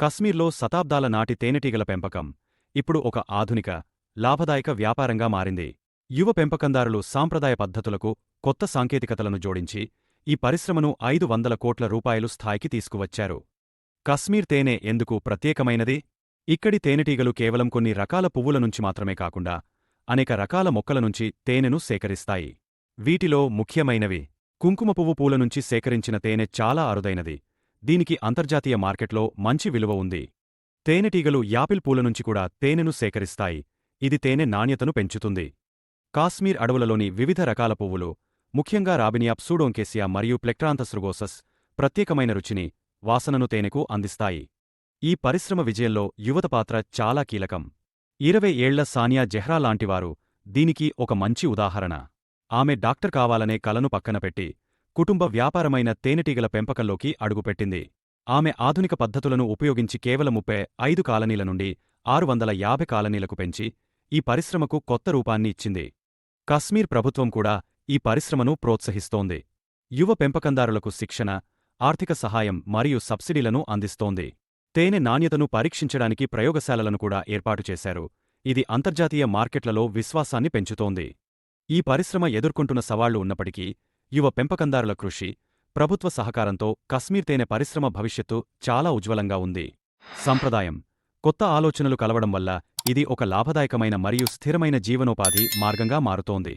కశ్మీర్లో శతాబ్దాల నాటి తేనెటీగల పెంపకం ఇప్పుడు ఒక ఆధునిక లాభదాయక వ్యాపారంగా మారింది. యువ పెంపకందారులు సాంప్రదాయ పద్ధతులకు కొత్త సాంకేతికతలను జోడించి ఈ పరిశ్రమను ఐదు వందల కోట్ల రూపాయలు స్థాయికి తీసుకువచ్చారు. కశ్మీర్ తేనె ఎందుకు ప్రత్యేకమైనది? ఇక్కడి తేనెటీగలు కేవలం కొన్ని రకాల పువ్వుల నుంచి మాత్రమే కాకుండా అనేక రకాల మొక్కల నుంచి తేనెను సేకరిస్తాయి. వీటిలో ముఖ్యమైనవి కుంకుమ పువ్వు పూల నుంచి సేకరించిన తేనె చాలా అరుదైనది. దీనికి అంతర్జాతీయ మార్కెట్లో మంచి విలువ ఉంది. తేనెటీగలు యాపిల్ పూల నుంచి కూడా తేనెను సేకరిస్తాయి. ఇది తేనె నాణ్యతను పెంచుతుంది. కాశ్మీర్ అడవులలోని వివిధ రకాల పువ్వులు ముఖ్యంగా రాబినియా సూడోంకేసియా మరియు ప్లెక్ట్రాంథస్ రుగోసస్ ప్రత్యేకమైన రుచిని వాసనను తేనెకు అందిస్తాయి. ఈ పరిశ్రమ విజయంలో యువత పాత్ర చాలా కీలకం. ఇరవై ఏళ్ళ సానియా జెహ్రా లాంటివారు దీనికి ఒక మంచి ఉదాహరణ. ఆమె డాక్టర్ కావాలనే కలను పక్కనపెట్టి కుటుంబ వ్యాపారమైన తేనెటీగల పెంపకంలోకి అడుగుపెట్టింది. ఆమె ఆధునిక పద్ధతులను ఉపయోగించి కేవలం ముప్పై ఐదు కాలనీల నుండి ఆరు వందల యాభై కాలనీలకు పెంచి ఈ పరిశ్రమకు కొత్త రూపాన్ని ఇచ్చింది. కశ్మీర్ ప్రభుత్వం కూడా ఈ పరిశ్రమను ప్రోత్సహిస్తోంది. యువ పెంపకందారులకు శిక్షణ ఆర్థిక సహాయం మరియు సబ్సిడీలను అందిస్తోంది. తేనె నాణ్యతను పరీక్షించడానికి ప్రయోగశాలలను కూడా ఏర్పాటు చేశారు. ఇది అంతర్జాతీయ మార్కెట్లలో విశ్వాసాన్ని పెంచుతోంది. ఈ పరిశ్రమ ఎదుర్కొంటున్న సవాళ్ళు ఉన్నప్పటికీ యువ పెంపకందారుల కృషి ప్రభుత్వ సహకారంతో కశ్మీర్ తేనె పరిశ్రమ భవిష్యత్తు చాలా ఉజ్వలంగా ఉంది. సంప్రదాయం కొత్త ఆలోచనలు కలవడం వల్ల ఇది ఒక లాభదాయకమైన మరియు స్థిరమైన జీవనోపాధి మార్గంగా మారుతోంది.